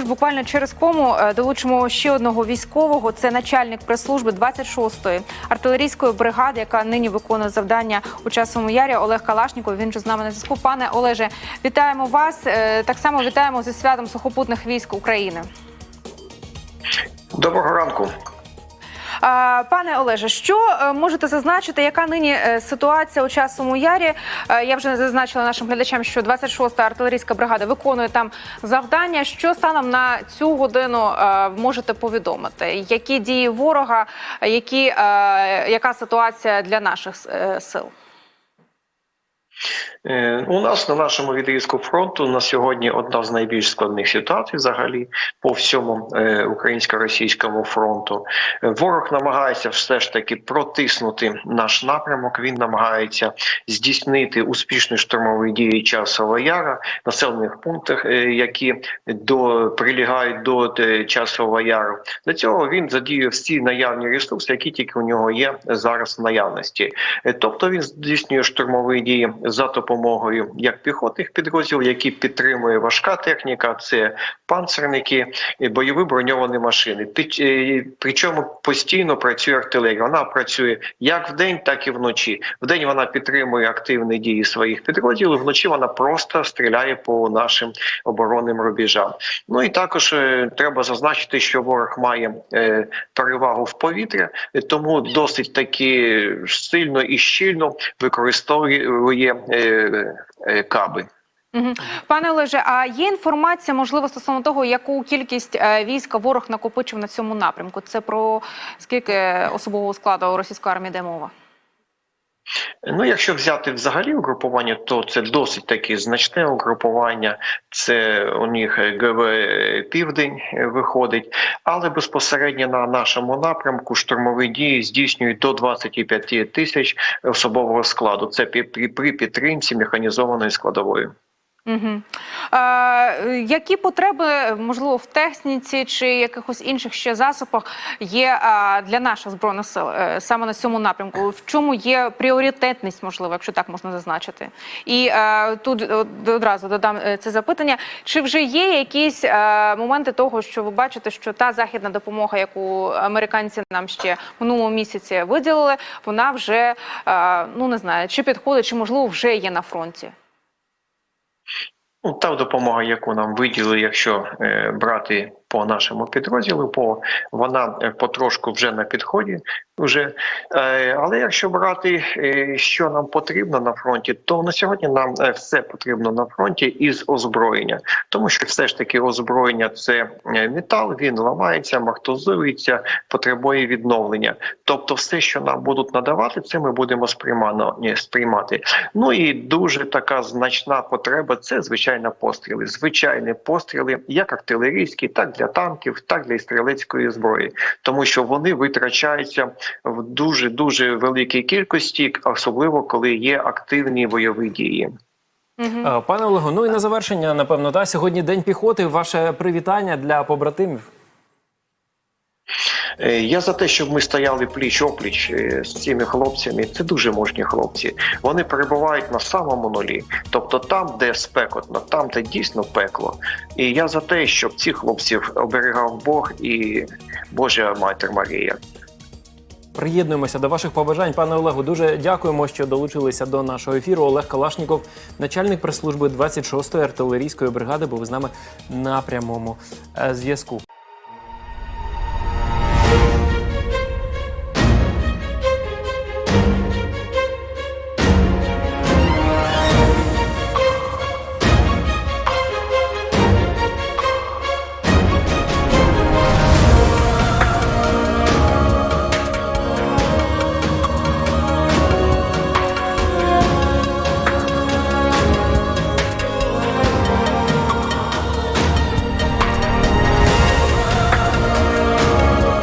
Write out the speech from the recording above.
Ми ж буквально через кому е, долучимо ще одного військового. Це начальник прес-служби 26-ї артилерійської бригади, яка нині виконує завдання у часовому ярі. Олег Калашніков. Він же з нами на зв'язку. Пане Олеже, вітаємо вас. Е, Так само вітаємо зі святом сухопутних військ України. Доброго ранку. Пане Олеже, що е, можете зазначити, яка нині е, ситуація у часовому ярі? Е, Я вже зазначила нашим глядачам, що 26-та артилерійська бригада виконує там завдання. Що станом на цю годину можете повідомити? Які дії ворога, які, яка ситуація для наших сил? Е, У нас на нашому відрізку фронту на сьогодні одна з найбільш складних ситуацій взагалі по всьому е, українсько-російському фронту. Е, Ворог намагається все ж таки протиснути наш напрямок. Він намагається здійснити успішні штурмові дії часового яра населених пунктах, які до прилігають до часового яру. Для цього він задіює всі наявні ресурси, які тільки у нього є зараз в наявності. Тобто він здійснює штурмові дії за допомогою як піхотних підрозділів, які підтримує важка техніка, це панцерники, бойові броньовані машини. Е, причому постійно працює артилерія. Вона працює як вдень, так і вночі. Вдень вона підтримує активні дії своїх підрозділів. Вночі вона просто стріляє по нашим оборонним рубежам. Ну і також е, треба зазначити, що ворог має е, перевагу в повітря, тому досить таки сильно і щільно використовує каби. Пане Олеже, а є інформація, можливо, стосовно того, яку кількість е, війська ворог накопичив на цьому напрямку? Це про скільки особового складу російської армії де мова? Ну, якщо взяти взагалі угрупування, то це досить таке значне угрупування. Це у них ГВ Південь виходить, але безпосередньо на нашому напрямку штурмові дії здійснюють до 25 тисяч особового складу. Це при підтримці механізованої складової. Угу. А, які потреби, можливо, в техніці чи якихось інших ще засобах є а, для наших збройних сил е, саме на цьому напрямку? В чому є пріоритетність, можливо, якщо так можна зазначити? І е, тут одразу додам е, це запитання: чи вже є якісь е, моменти того, що ви бачите, що та західна допомога, яку американці нам ще в минулому місяці виділили, вона вже е, ну не знаю, чи підходить, чи можливо вже є на фронті? Ну, та допомога, яку нам виділили, якщо е, брати по нашому підрозділу, по вона е, потрошку вже на підході. Вже. Е, але якщо брати, е, що нам потрібно на фронті, то на сьогодні нам все потрібно на фронті із озброєння, тому що все ж таки озброєння це метал, він ламається, амортизується, потребує відновлення. Тобто, все, що нам будуть надавати, це ми будемо сприймати. Ну і дуже така значна потреба це звичайно постріли. Звичайні постріли, як артилерійські, так для танків, так для стрілецької зброї, тому що вони витрачаються в дуже дуже великій кількості, особливо коли є активні бойові дії. Угу. Пане Олегу, ну і на завершення, напевно, та сьогодні день піхоти. Ваше привітання для побратимів. Е, Я за те, щоб ми стояли пліч опліч е, з цими хлопцями. Це дуже можні хлопці. Вони перебувають на самому нулі, тобто там, де спекотно, там, де дійсно пекло. І я за те, щоб цих хлопців оберігав Бог і Божа Матір Марія. Приєднуємося до ваших побажань, пане Олегу. Дуже дякуємо, що долучилися до нашого ефіру. Олег Калашніков, начальник прес-служби 26-ї артилерійської бригади, був з нами на прямому е, зв'язку.